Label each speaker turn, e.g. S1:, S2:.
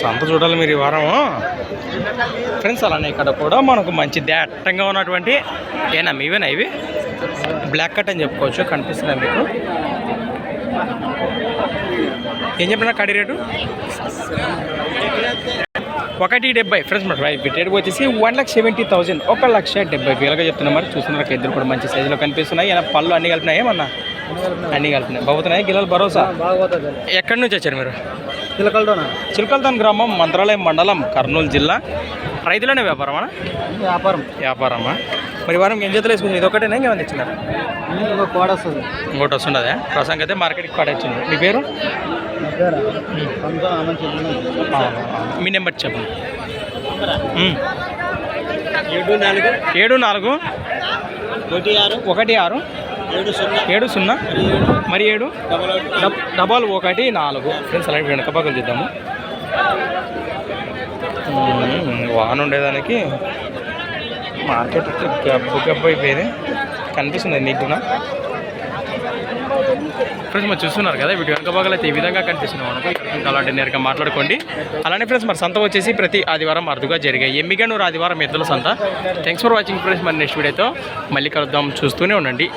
S1: సంత చూడాలి మీరు ఈ వారం ఫ్రెండ్స్ అలానే ఇక్కడ కూడా మనకు మంచి దట్టంగా ఉన్నటువంటి ఏనా ఇవేనా ఇవి? బ్లాక్ కట్ అని చెప్పుకోవచ్చు కనిపిస్తున్నాయి మీకు? ఏం చెప్పినా కడి రేటు? ఒకటి డెబ్బై ఫ్రెండ్స్ మరి రైట్ రేట్ వచ్చేసి వన్ లాక్ సెవెంటీ థౌసండ్ ఒక లక్ష డెబ్బై వేలుగా చెప్తున్నా మరి చూస్తున్నారు ఇద్దరు కూడా మంచి సైజులో కనిపిస్తున్నాయి. ఇలా పళ్ళు అన్ని కలిపినాయి ఏమన్నా? అన్ని కలిపినాయి బాగుతున్నాయి? గిల్లలు భరోసా? ఎక్కడి నుంచి వచ్చారు మీరు?
S2: చిలకలతోనా?
S1: చిలకల్తాన్ గ్రామం మంత్రాలయం మండలం కర్నూలు జిల్లా. రైతులనే వ్యాపారమా?
S2: వ్యాపారం.
S1: వ్యాపారమా? మరి వారం ఏం చేతులు వేసుకుంది? ఇది ఒకటేనా? ఇంకేమైనా ఇచ్చినారు
S2: ఇంకో కోడ వస్తుంది.
S1: ఇంకోటి వస్తుండదా? ప్రస్తుతానికి అయితే మార్కెట్కి కాడ వచ్చింది మీ పేరు. మీ నెంబర్ చెప్పండి.
S2: ఏడు నాలుగు.
S1: ఏడు నాలుగు.
S2: ఒకటి ఆరు.
S1: ఒకటి ఆరు.
S2: ఏడు సున్నా.
S1: ఏడు సున్నా.
S2: ఏడు?
S1: మరి ఏడు?
S2: డబల్ ఒకటి.
S1: నాలుగు. ఫ్రెండ్స్ అలాంటి వెనక పక్కన చూద్దాము వాన ఉండేదానికి మార్కెట్ గబ్బు గబ్బు అయిపోయింది. కనిపిస్తుంది మీకు కూడా? ఫ్రెండ్స్ మరి చూస్తున్నారు కదా వీటి వెనక భాగాలు అయితే ఈ విధంగా కనిపిస్తున్నాం అనుకో ఇంకా అలాంటి నేరుగా మాట్లాడుకోండి. అలానే ఫ్రెండ్స్ మరి సంత వచ్చేసి ప్రతి ఆదివారం అరుదుగా జరిగాయి. ఎమ్మిగనూరు ఆదివారం ఎద్దుల సంత. థ్యాంక్స్ ఫర్ వాచింగ్ ఫ్రెండ్స్ మరి నెక్స్ట్ వీడియోతో మళ్ళీ కలుద్దాం. చూస్తూనే ఉండండి.